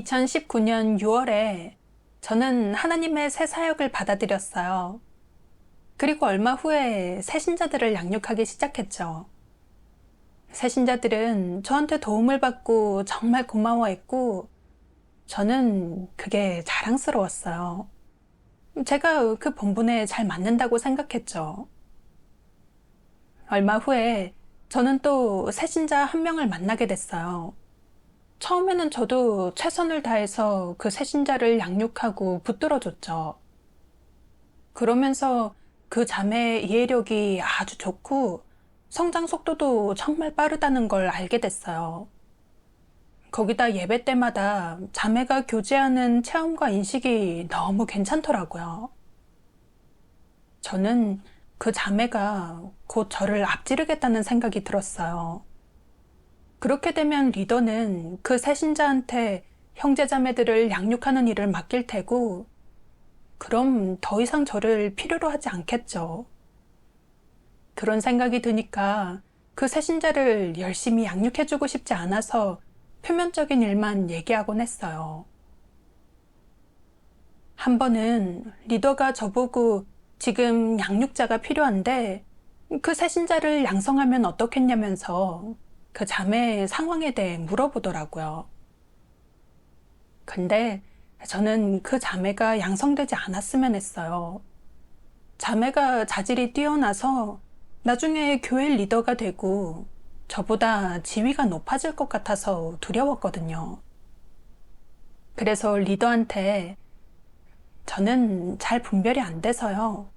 2019년 6월에 저는 하나님의 새 사역을 받아들였어요. 그리고 얼마 후에 새신자들을 양육하기 시작했죠. 새신자들은 저한테 도움을 받고 정말 고마워했고, 저는 그게 자랑스러웠어요. 제가 그 본분에 잘 맞는다고 생각했죠. 얼마 후에 저는 또 새신자 한 명을 만나게 됐어요. 처음에는 저도 최선을 다해서 그 새신자를 양육하고 붙들어줬죠. 그러면서 그 자매의 이해력이 아주 좋고 성장 속도도 정말 빠르다는 걸 알게 됐어요. 거기다 예배 때마다 자매가 교제하는 체험과 인식이 너무 괜찮더라고요. 저는 그 자매가 곧 저를 앞지르겠다는 생각이 들었어요. 그렇게 되면 리더는 그 새신자한테 형제자매들을 양육하는 일을 맡길 테고, 그럼 더 이상 저를 필요로 하지 않겠죠. 그런 생각이 드니까 그 새신자를 열심히 양육해주고 싶지 않아서 표면적인 일만 얘기하곤 했어요. 한 번은 리더가 저보고 지금 양육자가 필요한데 그 새신자를 양성하면 어떻겠냐면서 그 자매의 상황에 대해 물어보더라고요. 근데 저는 그 자매가 양성되지 않았으면 했어요. 자매가 자질이 뛰어나서 나중에 교회 리더가 되고 저보다 지위가 높아질 것 같아서 두려웠거든요. 그래서 리더한테 저는 잘 분별이 안 돼서요.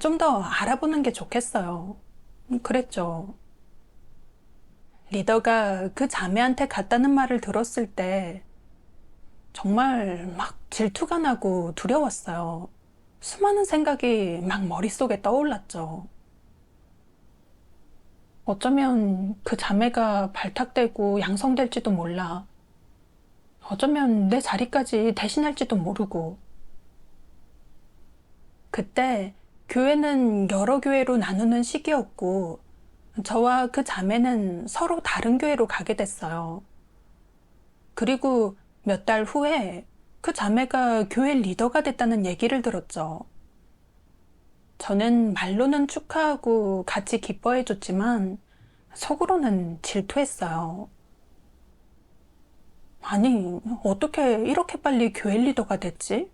좀 더 알아보는 게 좋겠어요. 그랬죠. 리더가 그 자매한테 갔다는 말을 들었을 때 정말 막 질투가 나고 두려웠어요. 수많은 생각이 막 머릿속에 떠올랐죠. 어쩌면 그 자매가 발탁되고 양성될지도 몰라. 어쩌면 내 자리까지 대신할지도 모르고. 그때 교회는 여러 교회로 나누는 시기였고, 저와 그 자매는 서로 다른 교회로 가게 됐어요. 그리고 몇 달 후에 그 자매가 교회 리더가 됐다는 얘기를 들었죠. 저는 말로는 축하하고 같이 기뻐해줬지만 속으로는 질투했어요. 아니, 어떻게 이렇게 빨리 교회 리더가 됐지?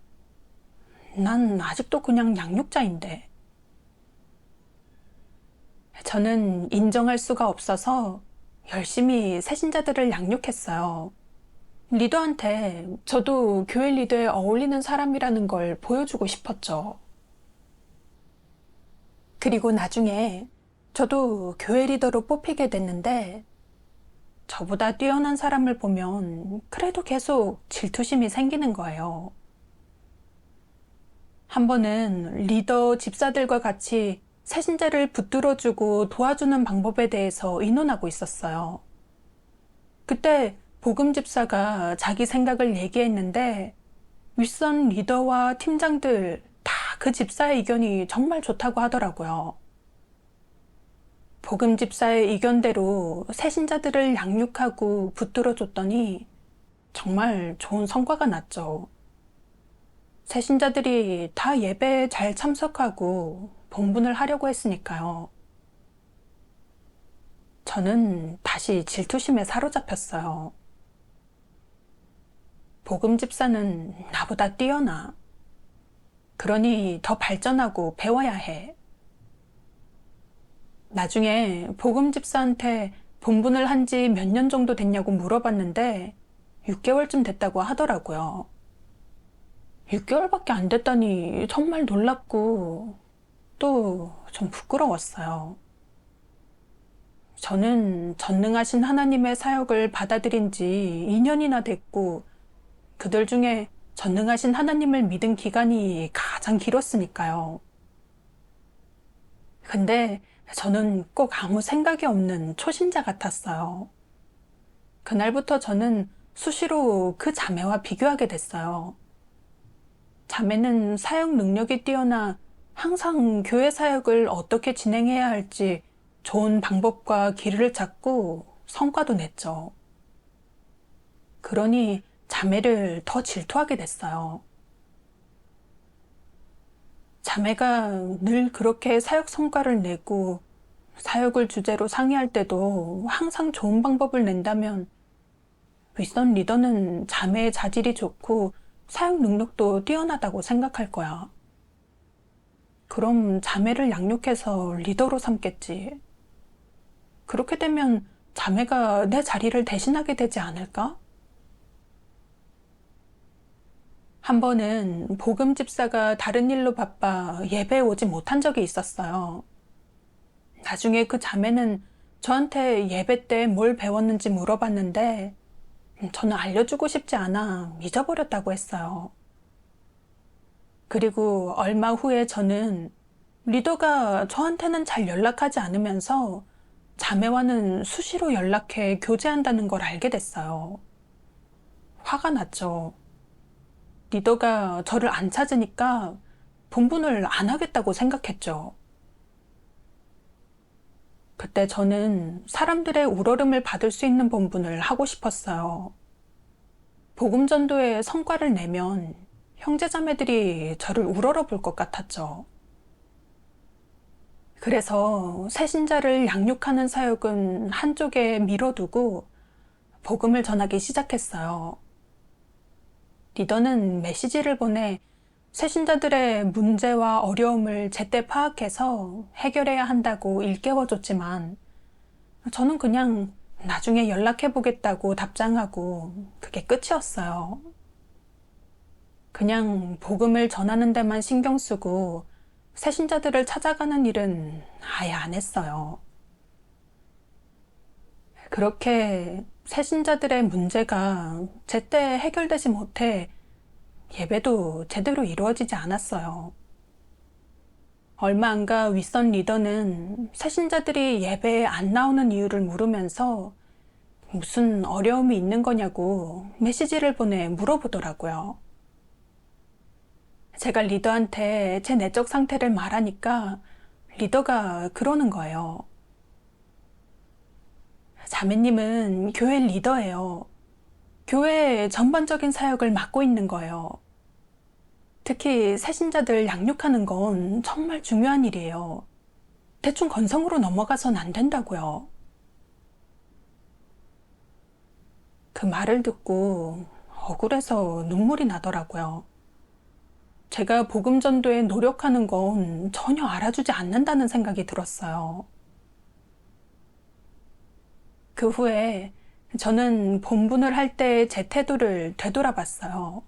난 아직도 그냥 양육자인데. 저는 인정할 수가 없어서 열심히 새신자들을 양육했어요. 리더한테 저도 교회 리더에 어울리는 사람이라는 걸 보여주고 싶었죠. 그리고 나중에 저도 교회 리더로 뽑히게 됐는데 저보다 뛰어난 사람을 보면 그래도 계속 질투심이 생기는 거예요. 한 번은 리더 집사들과 같이 새신자를 붙들어주고 도와주는 방법에 대해서 의논하고 있었어요. 그때 복음 집사가 자기 생각을 얘기했는데 윗선 리더와 팀장들 다 그 집사의 의견이 정말 좋다고 하더라고요. 복음 집사의 의견대로 새신자들을 양육하고 붙들어 줬더니 정말 좋은 성과가 났죠. 새신자들이 다 예배에 잘 참석하고 본분을 하려고 했으니까요. 저는 다시 질투심에 사로잡혔어요. 복음 집사는 나보다 뛰어나. 그러니 더 발전하고 배워야 해. 나중에 복음 집사한테 본분을 한 지 몇 년 정도 됐냐고 물어봤는데 6개월쯤 됐다고 하더라고요. 6개월밖에 안 됐다니 정말 놀랍고 또좀 부끄러웠어요. 저는 전능하신 하나님의 사역을 받아들인 지 2년이나 됐고 그들 중에 전능하신 하나님을 믿은 기간이 가장 길었으니까요. 근데 저는 꼭 아무 생각이 없는 초신자 같았어요. 그날부터 저는 수시로 그 자매와 비교하게 됐어요. 자매는 사역 능력이 뛰어나 항상 교회 사역을 어떻게 진행해야 할지 좋은 방법과 길을 찾고 성과도 냈죠. 그러니 자매를 더 질투하게 됐어요. 자매가 늘 그렇게 사역 성과를 내고 사역을 주제로 상의할 때도 항상 좋은 방법을 낸다면 윗선 리더는 자매의 자질이 좋고 사역 능력도 뛰어나다고 생각할 거야. 그럼 자매를 양육해서 리더로 삼겠지. 그렇게 되면 자매가 내 자리를 대신하게 되지 않을까? 한 번은 복음 집사가 다른 일로 바빠 예배에 오지 못한 적이 있었어요. 나중에 그 자매는 저한테 예배 때 뭘 배웠는지 물어봤는데 저는 알려주고 싶지 않아 잊어버렸다고 했어요. 그리고 얼마 후에 저는 리더가 저한테는 잘 연락하지 않으면서 자매와는 수시로 연락해 교제한다는 걸 알게 됐어요. 화가 났죠. 리더가 저를 안 찾으니까 본분을 안 하겠다고 생각했죠. 그때 저는 사람들의 우러름을 받을 수 있는 본분을 하고 싶었어요. 복음 전도에 성과를 내면 형제자매들이 저를 우러러 볼 것 같았죠. 그래서 새신자를 양육하는 사역은 한쪽에 밀어두고 복음을 전하기 시작했어요. 리더는 메시지를 보내 새신자들의 문제와 어려움을 제때 파악해서 해결해야 한다고 일깨워줬지만 저는 그냥 나중에 연락해보겠다고 답장하고 그게 끝이었어요. 그냥 복음을 전하는 데만 신경 쓰고 새신자들을 찾아가는 일은 아예 안 했어요. 그렇게 새신자들의 문제가 제때 해결되지 못해 예배도 제대로 이루어지지 않았어요. 얼마 안 가 윗선 리더는 새신자들이 예배에 안 나오는 이유를 물으면서 무슨 어려움이 있는 거냐고 메시지를 보내 물어보더라고요. 제가 리더한테 제 내적 상태를 말하니까 리더가 그러는 거예요. 자매님은 교회 리더예요. 교회의 전반적인 사역을 맡고 있는 거예요. 특히 새신자들 양육하는 건 정말 중요한 일이에요. 대충 건성으로 넘어가선 안 된다고요. 그 말을 듣고 억울해서 눈물이 나더라고요. 제가 복음 전도에 노력하는 건 전혀 알아주지 않는다는 생각이 들었어요. 그 후에 저는 본분을 할 때 제 태도를 되돌아봤어요.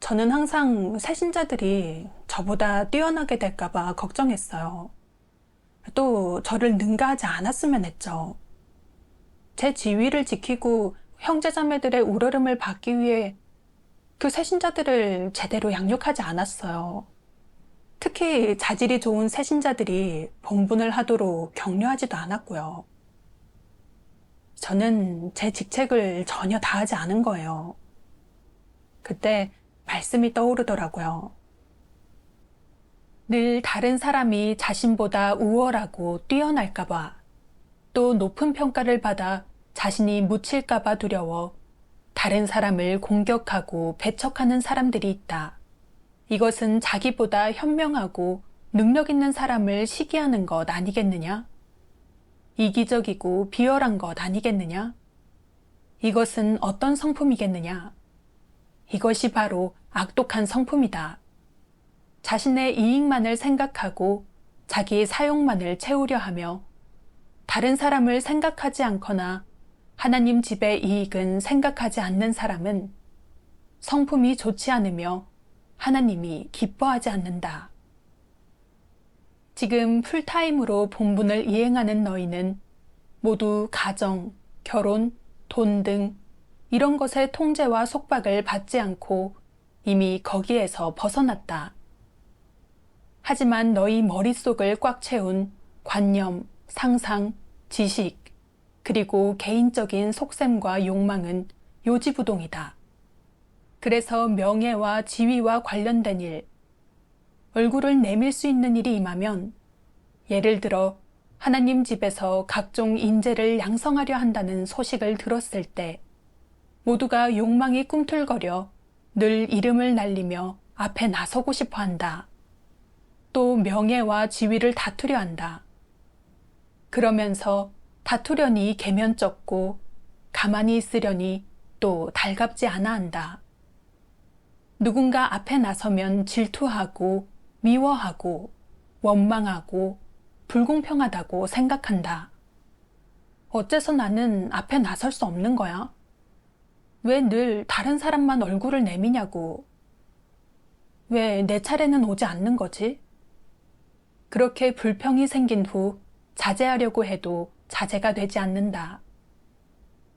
저는 항상 새신자들이 저보다 뛰어나게 될까봐 걱정했어요. 또 저를 능가하지 않았으면 했죠. 제 지위를 지키고 형제자매들의 우러름을 받기 위해 그 새신자들을 제대로 양육하지 않았어요. 특히 자질이 좋은 새신자들이 본분을 하도록 격려하지도 않았고요. 저는 제 직책을 전혀 다하지 않은 거예요. 그때 말씀이 떠오르더라고요. 늘 다른 사람이 자신보다 우월하고 뛰어날까봐 또 높은 평가를 받아 자신이 묻힐까봐 두려워 다른 사람을 공격하고 배척하는 사람들이 있다. 이것은 자기보다 현명하고 능력 있는 사람을 시기하는 것 아니겠느냐? 이기적이고 비열한 것 아니겠느냐? 이것은 어떤 성품이겠느냐? 이것이 바로 악독한 성품이다. 자신의 이익만을 생각하고 자기의 사용만을 채우려 하며 다른 사람을 생각하지 않거나 하나님 집의 이익은 생각하지 않는 사람은 성품이 좋지 않으며 하나님이 기뻐하지 않는다. 지금 풀타임으로 본분을 이행하는 너희는 모두 가정, 결혼, 돈 등 이런 것의 통제와 속박을 받지 않고 이미 거기에서 벗어났다. 하지만 너희 머릿속을 꽉 채운 관념, 상상, 지식, 그리고 개인적인 속셈과 욕망은 요지부동이다. 그래서 명예와 지위와 관련된 일, 얼굴을 내밀 수 있는 일이 임하면 예를 들어 하나님 집에서 각종 인재를 양성하려 한다는 소식을 들었을 때 모두가 욕망이 꿈틀거려 늘 이름을 날리며 앞에 나서고 싶어 한다. 또 명예와 지위를 다투려 한다. 그러면서 다투려니 개면쩍고 가만히 있으려니 또 달갑지 않아 한다. 누군가 앞에 나서면 질투하고 미워하고 원망하고 불공평하다고 생각한다. 어째서 나는 앞에 나설 수 없는 거야? 왜 늘 다른 사람만 얼굴을 내미냐고. 왜 내 차례는 오지 않는 거지? 그렇게 불평이 생긴 후 자제하려고 해도 자제가 되지 않는다.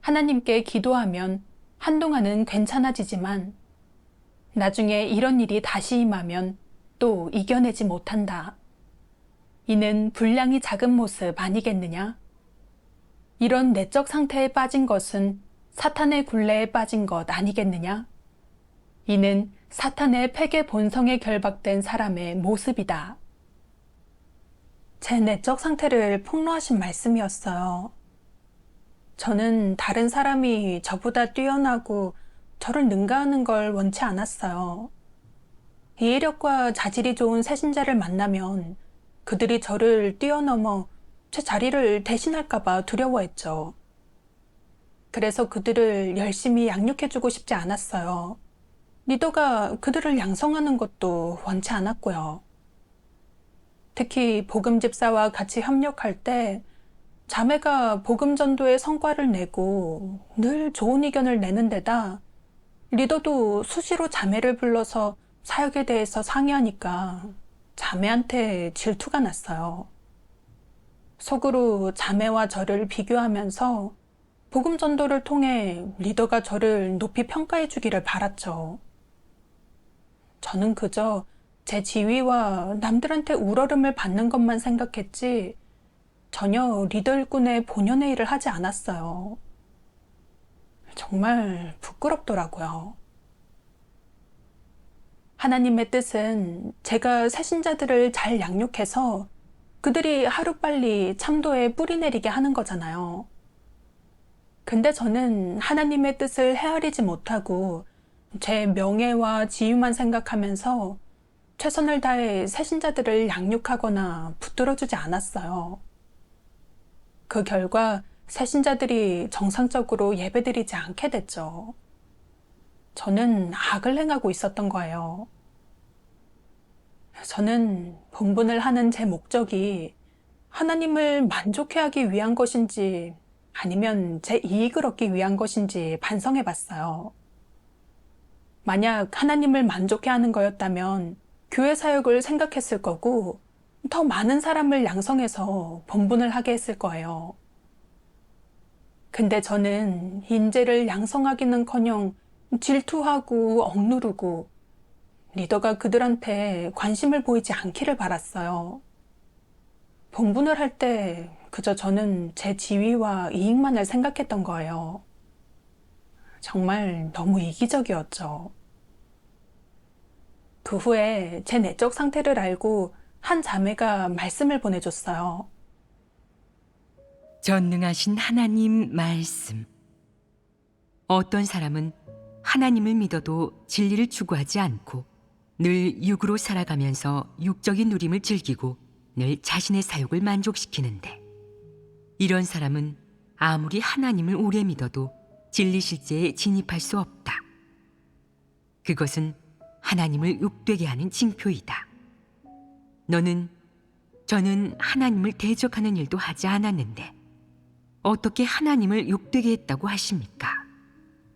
하나님께 기도하면 한동안은 괜찮아지지만 나중에 이런 일이 다시 임하면 또 이겨내지 못한다. 이는 분량이 작은 모습 아니겠느냐? 이런 내적 상태에 빠진 것은 사탄의 굴레에 빠진 것 아니겠느냐? 이는 사탄의 폐계 본성에 결박된 사람의 모습이다. 제 내적 상태를 폭로하신 말씀이었어요. 저는 다른 사람이 저보다 뛰어나고 저를 능가하는 걸 원치 않았어요. 이해력과 자질이 좋은 새신자를 만나면 그들이 저를 뛰어넘어 제 자리를 대신할까봐 두려워했죠. 그래서 그들을 열심히 양육해주고 싶지 않았어요. 리더가 그들을 양성하는 것도 원치 않았고요. 특히 복음 집사와 같이 협력할 때 자매가 복음 전도의 성과를 내고 늘 좋은 의견을 내는 데다 리더도 수시로 자매를 불러서 사역에 대해서 상의하니까 자매한테 질투가 났어요. 속으로 자매와 저를 비교하면서 복음 전도를 통해 리더가 저를 높이 평가해 주기를 바랐죠. 저는 그저 제 지위와 남들한테 우러름을 받는 것만 생각했지 전혀 리더 일꾼의 본연의 일을 하지 않았어요. 정말 부끄럽더라고요. 하나님의 뜻은 제가 새신자들을 잘 양육해서 그들이 하루빨리 참도에 뿌리 내리게 하는 거잖아요. 근데 저는 하나님의 뜻을 헤아리지 못하고 제 명예와 지유만 생각하면서 최선을 다해 새신자들을 양육하거나 붙들어주지 않았어요. 그 결과 새신자들이 정상적으로 예배드리지 않게 됐죠. 저는 악을 행하고 있었던 거예요. 저는 본분을 하는 제 목적이 하나님을 만족해 하기 위한 것인지 아니면 제 이익을 얻기 위한 것인지 반성해 봤어요. 만약 하나님을 만족해 하는 거였다면 교회 사역을 생각했을 거고 더 많은 사람을 양성해서 본분을 하게 했을 거예요. 근데 저는 인재를 양성하기는 커녕 질투하고 억누르고 리더가 그들한테 관심을 보이지 않기를 바랐어요. 본분을 할 때 그저 저는 제 지위와 이익만을 생각했던 거예요. 정말 너무 이기적이었죠. 그 후에 제 내적 상태를 알고 한 자매가 말씀을 보내줬어요. 전능하신 하나님 말씀. 어떤 사람은 하나님을 믿어도 진리를 추구하지 않고 늘 육으로 살아가면서 육적인 누림을 즐기고 늘 자신의 사욕을 만족시키는데 이런 사람은 아무리 하나님을 오래 믿어도 진리 실제에 진입할 수 없다. 그것은 하나님을 욕되게 하는 징표이다. 너는 저는 하나님을 대적하는 일도 하지 않았는데 어떻게 하나님을 욕되게 했다고 하십니까?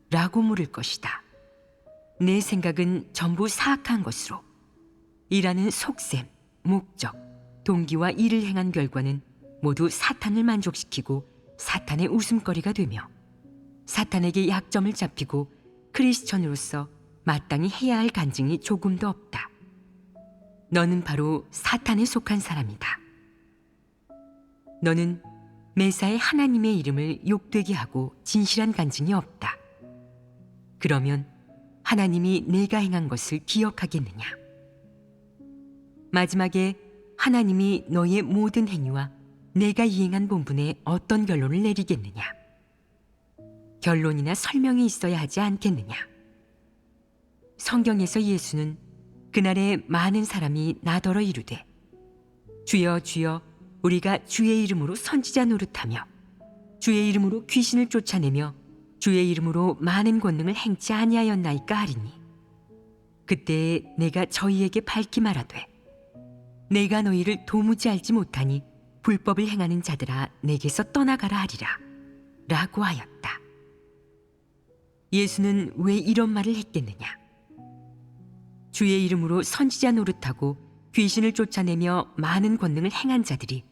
라고 물을 것이다. 내 생각은 전부 사악한 것으로 일하는 속셈, 목적, 동기와 일을 행한 결과는 모두 사탄을 만족시키고 사탄의 웃음거리가 되며 사탄에게 약점을 잡히고 크리스천으로서 마땅히 해야 할 간증이 조금도 없다. 너는 바로 사탄에 속한 사람이다. 너는 매사에 하나님의 이름을 욕되게 하고 진실한 간증이 없다. 그러면 하나님이 내가 행한 것을 기억하겠느냐? 마지막에 하나님이 너의 모든 행위와 내가 이행한 본분에 어떤 결론을 내리겠느냐? 결론이나 설명이 있어야 하지 않겠느냐. 성경에서 예수는 그날에 많은 사람이 나더러 이르되 주여 주여 우리가 주의 이름으로 선지자 노릇하며 주의 이름으로 귀신을 쫓아내며 주의 이름으로 많은 권능을 행치 아니하였나이까 하리니 그때 내가 저희에게 밝히 말하되 내가 너희를 도무지 알지 못하니 불법을 행하는 자들아 내게서 떠나가라 하리라 라고 하였다. 예수는 왜 이런 말을 했겠느냐? 주의 이름으로 선지자 노릇하고 귀신을 쫓아내며 많은 권능을 행한 자들이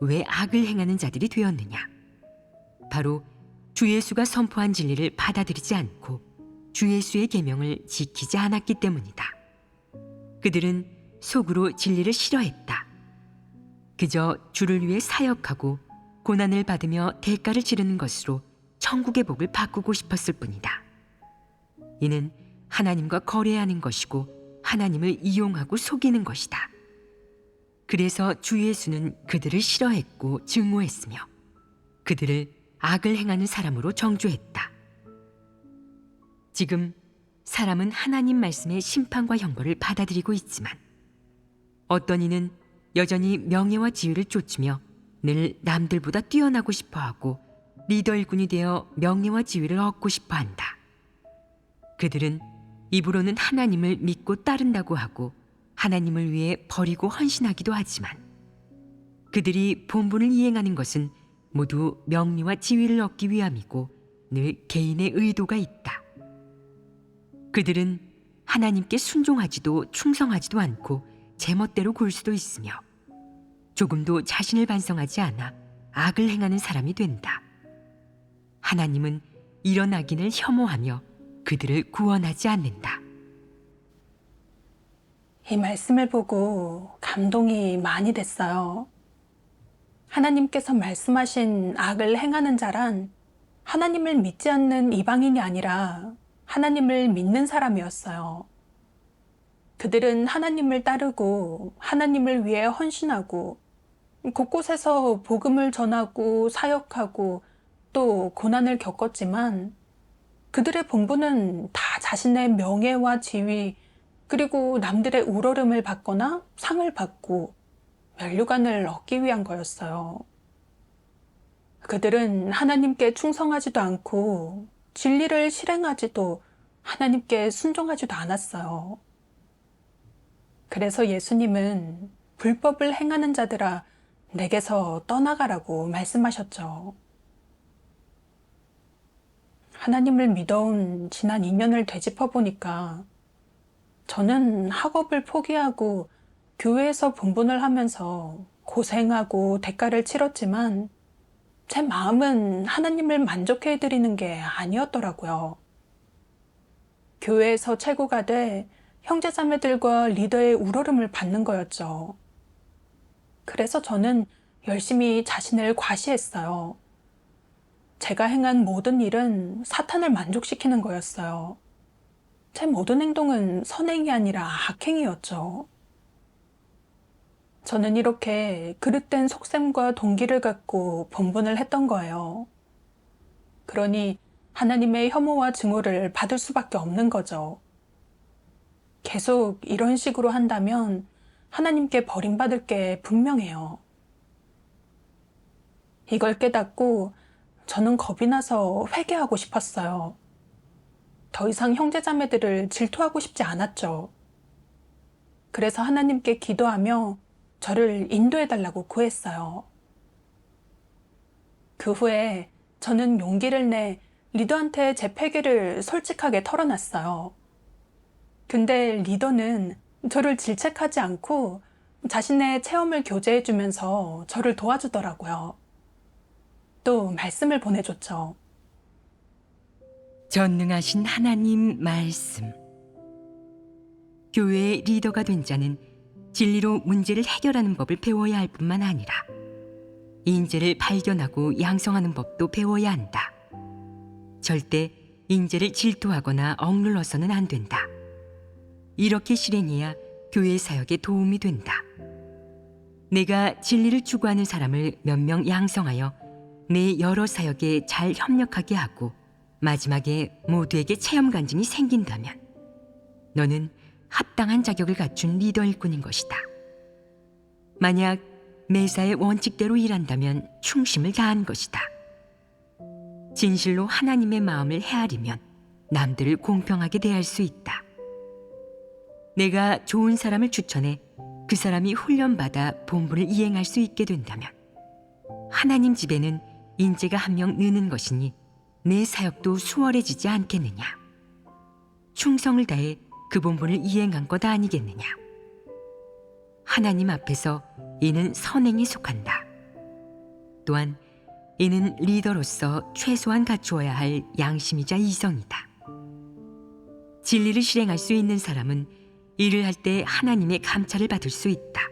왜 악을 행하는 자들이 되었느냐? 바로 주 예수가 선포한 진리를 받아들이지 않고 주 예수의 계명을 지키지 않았기 때문이다. 그들은 속으로 진리를 싫어했다. 그저 주를 위해 사역하고 고난을 받으며 대가를 치르는 것으로 천국의 복을 바꾸고 싶었을 뿐이다. 이는 하나님과 거래하는 것이고 하나님을 이용하고 속이는 것이다. 그래서 주 예수는 그들을 싫어했고 증오했으며 그들을 악을 행하는 사람으로 정죄했다. 지금 사람은 하나님 말씀의 심판과 형벌을 받아들이고 있지만 어떤 이는 여전히 명예와 지위를 쫓으며 늘 남들보다 뛰어나고 싶어 하고 리더 일꾼이 되어 명예와 지위를 얻고 싶어 한다. 그들은 입으로는 하나님을 믿고 따른다고 하고 하나님을 위해 버리고 헌신하기도 하지만 그들이 본분을 이행하는 것은 모두 명예와 지위를 얻기 위함이고 늘 개인의 의도가 있다. 그들은 하나님께 순종하지도 충성하지도 않고 제멋대로 굴 수도 있으며 조금도 자신을 반성하지 않아 악을 행하는 사람이 된다. 하나님은 악인을 혐오하며 그들을 구원하지 않는다. 이 말씀을 보고 감동이 많이 됐어요. 하나님께서 말씀하신 악을 행하는 자란 하나님을 믿지 않는 이방인이 아니라 하나님을 믿는 사람이었어요. 그들은 하나님을 따르고 하나님을 위해 헌신하고 곳곳에서 복음을 전하고 사역하고 또 고난을 겪었지만 그들의 본분은 다 자신의 명예와 지위 그리고 남들의 우러름을 받거나 상을 받고 면류관을 얻기 위한 거였어요. 그들은 하나님께 충성하지도 않고 진리를 실행하지도 하나님께 순종하지도 않았어요. 그래서 예수님은 불법을 행하는 자들아 내게서 떠나가라고 말씀하셨죠. 하나님을 믿어온 지난 2년을 되짚어 보니까 저는 학업을 포기하고 교회에서 본분을 하면서 고생하고 대가를 치렀지만 제 마음은 하나님을 만족해 해드리는 게 아니었더라고요. 교회에서 최고가 돼 형제자매들과 리더의 우러름을 받는 거였죠. 그래서 저는 열심히 자신을 과시했어요. 제가 행한 모든 일은 사탄을 만족시키는 거였어요. 제 모든 행동은 선행이 아니라 악행이었죠. 저는 이렇게 그릇된 속셈과 동기를 갖고 본분을 했던 거예요. 그러니 하나님의 혐오와 증오를 받을 수밖에 없는 거죠. 계속 이런 식으로 한다면 하나님께 버림받을 게 분명해요. 이걸 깨닫고 저는 겁이 나서 회개하고 싶었어요. 더 이상 형제자매들을 질투하고 싶지 않았죠. 그래서 하나님께 기도하며 저를 인도해달라고 구했어요. 그 후에 저는 용기를 내 리더한테 제 패기를 솔직하게 털어놨어요. 근데 리더는 저를 질책하지 않고 자신의 체험을 교제해주면서 저를 도와주더라고요. 또 말씀을 보내줬죠. 전능하신 하나님 말씀. 교회의 리더가 된 자는 진리로 문제를 해결하는 법을 배워야 할 뿐만 아니라 인재를 발견하고 양성하는 법도 배워야 한다. 절대 인재를 질투하거나 억눌러서는 안 된다. 이렇게 실행해야 교회 사역에 도움이 된다. 내가 진리를 추구하는 사람을 몇 명 양성하여 내 여러 사역에 잘 협력하게 하고 마지막에 모두에게 체험 간증이 생긴다면 너는 합당한 자격을 갖춘 리더일 뿐인 것이다. 만약 매사의 원칙대로 일한다면 충심을 다한 것이다. 진실로 하나님의 마음을 헤아리면 남들을 공평하게 대할 수 있다. 내가 좋은 사람을 추천해 그 사람이 훈련받아 본분을 이행할 수 있게 된다면 하나님 집에는 인재가 한 명 느는 것이니 내 사역도 수월해지지 않겠느냐. 충성을 다해 그 본분을 이행한 것 아니겠느냐. 하나님 앞에서 이는 선행에 속한다. 또한 이는 리더로서 최소한 갖추어야 할 양심이자 이성이다. 진리를 실행할 수 있는 사람은 일을 할 때 하나님의 감찰을 받을 수 있다.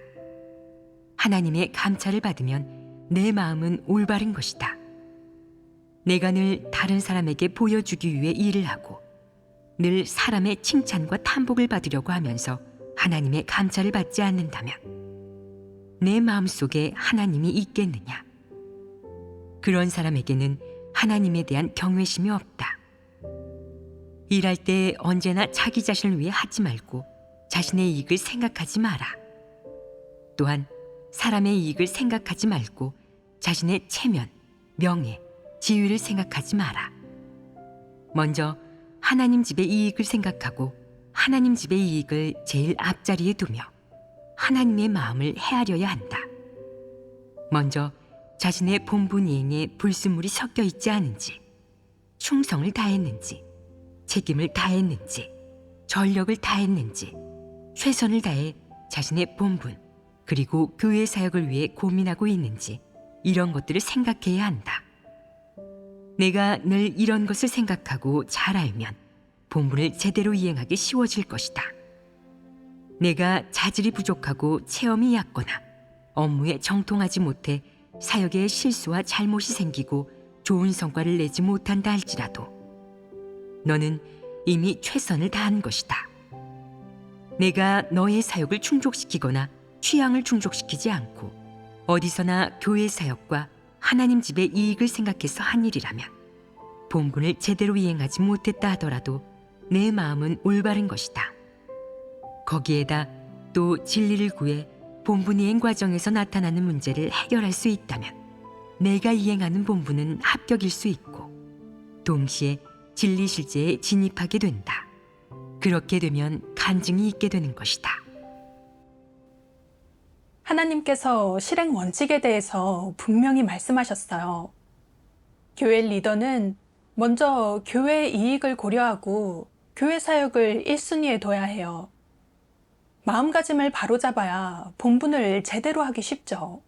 하나님의 감찰을 받으면 내 마음은 올바른 것이다. 내가 늘 다른 사람에게 보여주기 위해 일을 하고 늘 사람의 칭찬과 탐복을 받으려고 하면서 하나님의 감찰을 받지 않는다면 내 마음 속에 하나님이 있겠느냐? 그런 사람에게는 하나님에 대한 경외심이 없다. 일할 때 언제나 자기 자신을 위해 하지 말고 자신의 이익을 생각하지 마라. 또한 사람의 이익을 생각하지 말고 자신의 체면, 명예, 지위를 생각하지 마라. 먼저 하나님 집의 이익을 생각하고 하나님 집의 이익을 제일 앞자리에 두며 하나님의 마음을 헤아려야 한다. 먼저 자신의 본분 이행에 불순물이 섞여 있지 않은지, 충성을 다했는지, 책임을 다했는지, 전력을 다했는지, 최선을 다해 자신의 본분, 그리고 교회 사역을 위해 고민하고 있는지, 이런 것들을 생각해야 한다. 내가 늘 이런 것을 생각하고 잘 알면 본분을 제대로 이행하기 쉬워질 것이다. 내가 자질이 부족하고 체험이 얕거나 업무에 정통하지 못해 사역에 실수와 잘못이 생기고 좋은 성과를 내지 못한다 할지라도 너는 이미 최선을 다한 것이다. 내가 너의 사역을 충족시키거나 취향을 충족시키지 않고 어디서나 교회 사역과 하나님 집의 이익을 생각해서 한 일이라면 본분을 제대로 이행하지 못했다 하더라도 내 마음은 올바른 것이다. 거기에다 또 진리를 구해 본분 이행 과정에서 나타나는 문제를 해결할 수 있다면 내가 이행하는 본분은 합격일 수 있고 동시에 진리 실제에 진입하게 된다. 그렇게 되면 간증이 있게 되는 것이다. 하나님께서 실행 원칙에 대해서 분명히 말씀하셨어요. 교회 리더는 먼저 교회 이익을 고려하고 교회 사역을 1순위에 둬야 해요. 마음가짐을 바로잡아야 본분을 제대로 하기 쉽죠.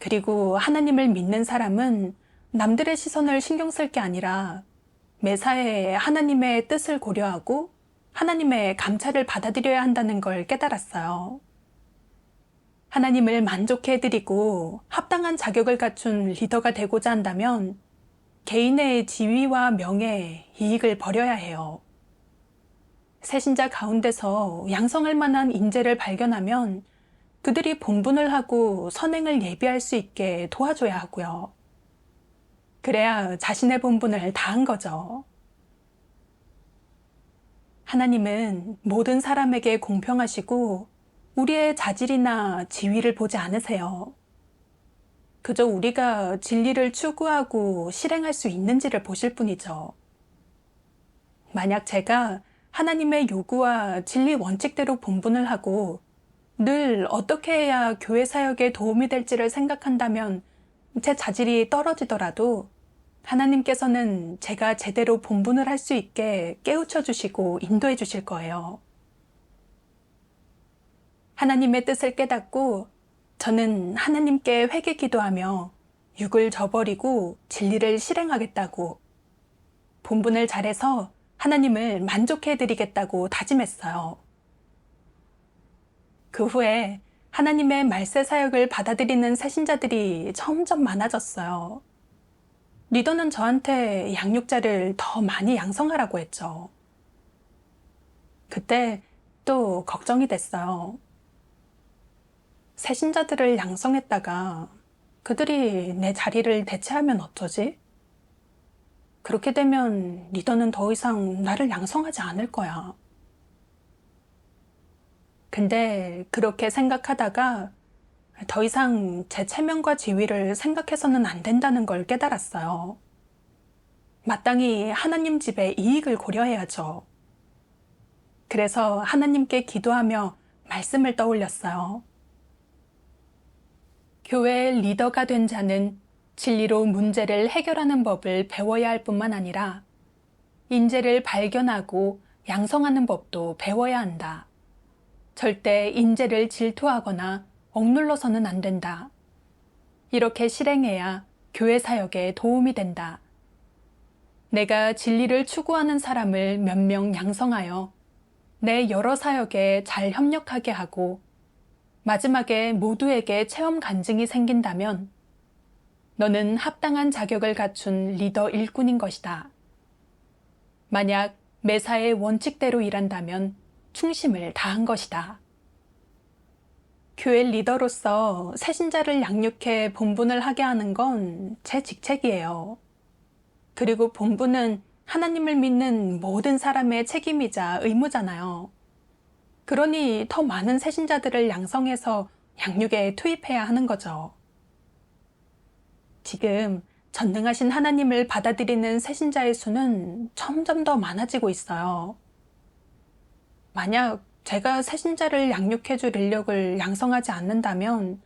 그리고 하나님을 믿는 사람은 남들의 시선을 신경 쓸 게 아니라 매사에 하나님의 뜻을 고려하고 하나님의 감찰을 받아들여야 한다는 걸 깨달았어요. 하나님을 만족해 드리고 합당한 자격을 갖춘 리더가 되고자 한다면 개인의 지위와 명예, 이익을 버려야 해요. 새신자 가운데서 양성할 만한 인재를 발견하면 그들이 본분을 하고 선행을 예비할 수 있게 도와줘야 하고요. 그래야 자신의 본분을 다한 거죠. 하나님은 모든 사람에게 공평하시고 우리의 자질이나 지위를 보지 않으세요. 그저 우리가 진리를 추구하고 실행할 수 있는지를 보실 뿐이죠. 만약 제가 하나님의 요구와 진리 원칙대로 본분을 하고 늘 어떻게 해야 교회 사역에 도움이 될지를 생각한다면 제 자질이 떨어지더라도 하나님께서는 제가 제대로 본분을 할 수 있게 깨우쳐 주시고 인도해 주실 거예요. 하나님의 뜻을 깨닫고 저는 하나님께 회개 기도하며 육을 저버리고 진리를 실행하겠다고 본분을 잘해서 하나님을 만족해 드리겠다고 다짐했어요. 그 후에 하나님의 말세 사역을 받아들이는 새신자들이 점점 많아졌어요. 리더는 저한테 양육자를 더 많이 양성하라고 했죠. 그때 또 걱정이 됐어요. 새신자들을 양성했다가 그들이 내 자리를 대체하면 어쩌지? 그렇게 되면 리더는 더 이상 나를 양성하지 않을 거야. 근데 그렇게 생각하다가 더 이상 제 체면과 지위를 생각해서는 안 된다는 걸 깨달았어요. 마땅히 하나님 집의 이익을 고려해야죠. 그래서 하나님께 기도하며 말씀을 떠올렸어요. 교회의 리더가 된 자는 진리로 문제를 해결하는 법을 배워야 할 뿐만 아니라 인재를 발견하고 양성하는 법도 배워야 한다. 절대 인재를 질투하거나 억눌러서는 안 된다. 이렇게 실행해야 교회 사역에 도움이 된다. 내가 진리를 추구하는 사람을 몇 명 양성하여 내 여러 사역에 잘 협력하게 하고 마지막에 모두에게 체험 간증이 생긴다면 너는 합당한 자격을 갖춘 리더 일꾼인 것이다. 만약 매사의 원칙대로 일한다면 충심을 다한 것이다. 교회 리더로서 새신자를 양육해 본분을 하게 하는 건 제 직책이에요. 그리고 본분은 하나님을 믿는 모든 사람의 책임이자 의무잖아요. 그러니 더 많은 새신자들을 양성해서 양육에 투입해야 하는 거죠. 지금 전능하신 하나님을 받아들이는 새신자의 수는 점점 더 많아지고 있어요. 만약 제가 새신자를 양육해줄 인력을 양성하지 않는다면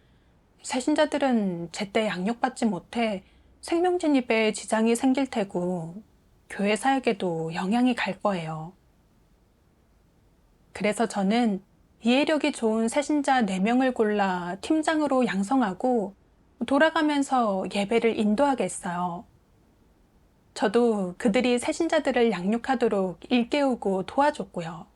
새신자들은 제때 양육받지 못해 생명 진입에 지장이 생길 테고 교회 사역에도 영향이 갈 거예요. 그래서 저는 이해력이 좋은 새신자 4명을 골라 팀장으로 양성하고 돌아가면서 예배를 인도하겠어요. 저도 그들이 새신자들을 양육하도록 일깨우고 도와줬고요.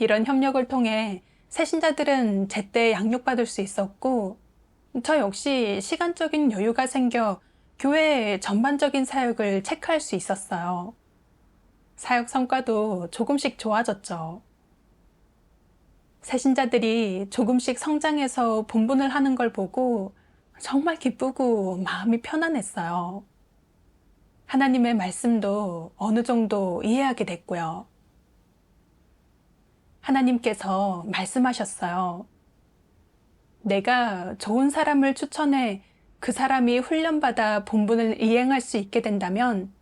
이런 협력을 통해 새신자들은 제때 양육받을 수 있었고, 저 역시 시간적인 여유가 생겨 교회의 전반적인 사역을 체크할 수 있었어요. 사역 성과도 조금씩 좋아졌죠. 새신자들이 조금씩 성장해서 본분을 하는 걸 보고 정말 기쁘고 마음이 편안했어요. 하나님의 말씀도 어느 정도 이해하게 됐고요. 하나님께서 말씀하셨어요. 내가 좋은 사람을 추천해 그 사람이 훈련받아 본분을 이행할 수 있게 된다면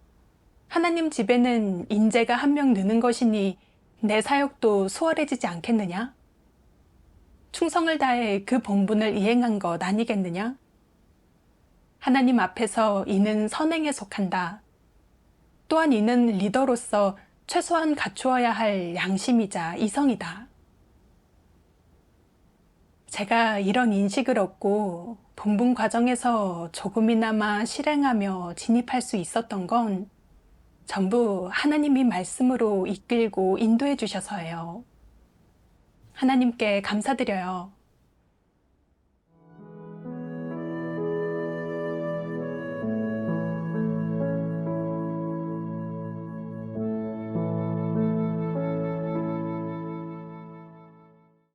하나님 집에는 인재가 한 명 느는 것이니 내 사역도 수월해지지 않겠느냐? 충성을 다해 그 본분을 이행한 것 아니겠느냐? 하나님 앞에서 이는 선행에 속한다. 또한 이는 리더로서 최소한 갖추어야 할 양심이자 이성이다. 제가 이런 인식을 얻고 본분 과정에서 조금이나마 실행하며 진입할 수 있었던 건 전부 하나님이 말씀으로 이끌고 인도해 주셔서예요. 하나님께 감사드려요.